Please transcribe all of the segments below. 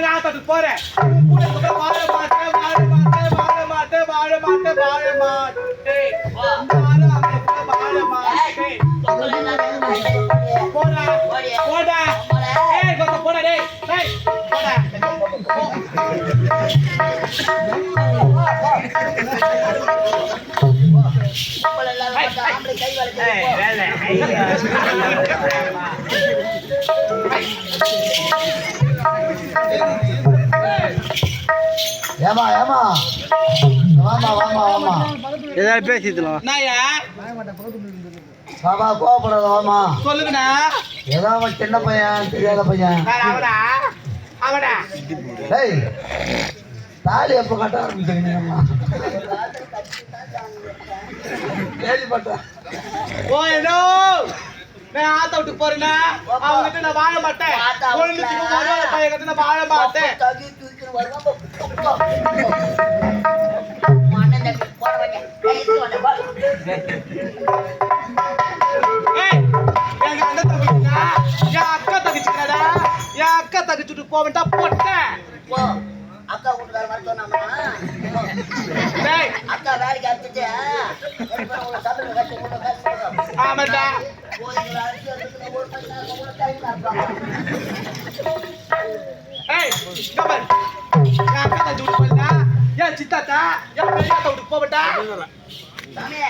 தோட்டத்துக்கு போறேன் உன் கூட கூட வாழ மாட்டேன் வாழ மாட்டேன் வாழ மாட்டேன் வாழ மாட்டேன் வாழ மாட்டேன். அவங்க கூட வாழ மாட்டேன். போடா போடா. ஏய் கொஞ்சம் போடா டேய் டேய் போடா. ஏய் வேலை. ஏமா ஏமா வாமா வாமா வாமா ஏதாவது பேசிக்கலாம் நாயா பாபா கோவப்படாத வாமா சொல்லுங்கண்ணா. ஏதோ அவன் சின்ன பையன் தெரியாத பையன். அவனா? டேய் தாலி எப்போ கட்ட ஆரம்பிச்சீங்கம்மா கேள்விப்பட்டேன் ஓயனோ நான் ஆத்த விட்டு போறேன்னா அவங்ககிட்ட நான் வாழ மாட்டேன். பையன் கிட்ட நான் வாழ மாட்டேன். ஏய், எங்க அண்ணன் தங்கச்சினா, என் அக்கா தங்கச்சிக்கிறடா என் அக்கா தங்கச்சிட்டு போவேன்டா போட்டேன் அக்கா வீட்டுக்கார மாதிரி சொன்னாமா டேய் அக்கா வேலைக்கு அடிச்சுட்டு சபையில் கட்டி கொண்டு கட்டி ஆமாண்டா ஒரு அரிசி எடுத்துட்டு ஒரு பையன் ஒரு டைம் இருப்பாங்க ஏய் இங்க பாரு என் அக்கா தங்கச்சி விட்டு போயிட்டா என் சித்தாத்தா என் பெரியாத்தா விட்டு போவேன்டா சாமி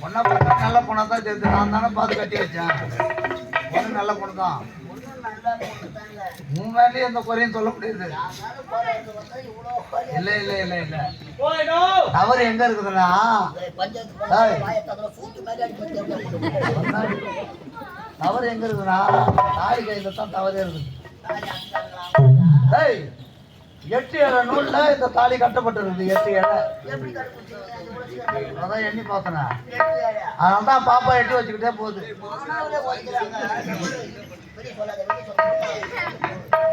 பொண்ணை பார்த்தா நல்ல பொண்ணை தான் தெரியுது. நான் தானே பார்த்து கட்டி வச்சேன். பொண்ணு நல்ல பொண்ணு தான் நல்லா உன் மேலேயும் எந்த குறையும் சொல்ல முடியாது. இல்லை இல்லை இல்லை இல்லை. தவறு எங்க இருக்குதுன்னா தவறு எங்க இருக்குதுன்னா தாய் கையில தான் தவறே இருக்குது. டேய். எட்டு ஏழை நூல்ல இந்த தாலி கட்டப்பட்டிருக்குது எட்டு ஏழை. அதான் எண்ணி பார்த்தேன் அதனால தான் பாப்பா எட்டி வச்சுக்கிட்டே போகுது.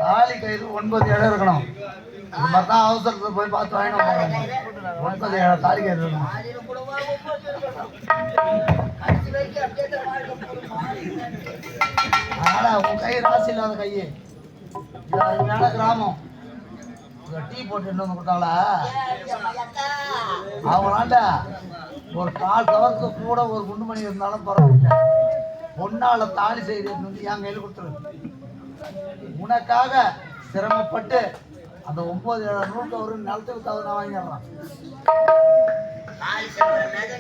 தாலி கயிறு ஒன்பது இடம் இருக்கணும். இந்த மாதிரி தான் அவசரத்தில் போய் பார்த்து வாங்கினோம் ஒன்பது ஏழை தாலி கயிறு இருக்கணும். அதனால உன் கை ராசி இல்லாத கை இது அருமையான கிராமம். டீ போட்டு என்ன கொடுத்தாங்களா? அவங்களாண்ட ஒரு கால் கவருக்கு கூட ஒரு குண்டு மணி இருந்தாலும் பரவாயில்ல பொண்ணால தாலி செய்து வந்து என் கையில் கொடுத்துரு உனக்காக சிரமப்பட்டு அந்த ஒன்பது நூறு ஒரு நிலத்துக்கு தகுந்த நான் வாங்கிடுறான்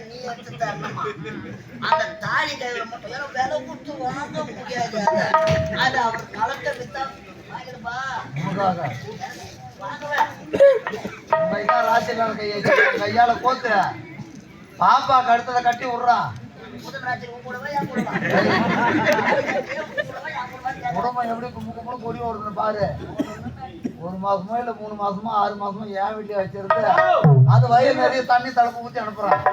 நீ எடுத்து தரணுமா? அந்த தாலி கயிறுல மட்டும் ஏன்னா விலை கொடுத்து வாங்க முடியாது அதை. அது அவர் நலத்தை வித்தா வாங்கிடுப்பா. உனக்காக கையை கையால கோத்து. பாப்பா கழுத்ததை கட்டி விட்றான் முதல் குடும்பம் எப்படி கும்பு கும்பலும் கொடி ஓடுதுன்னு பாரு. ஒரு மாசமோ இல்ல மூணு மாசமோ ஆறு மாசமோ ஏன் வீட்டுல வச்சிருந்து அது வயிறு நிறைய தண்ணி தடுப்பு ஊத்தி அனுப்புறான்.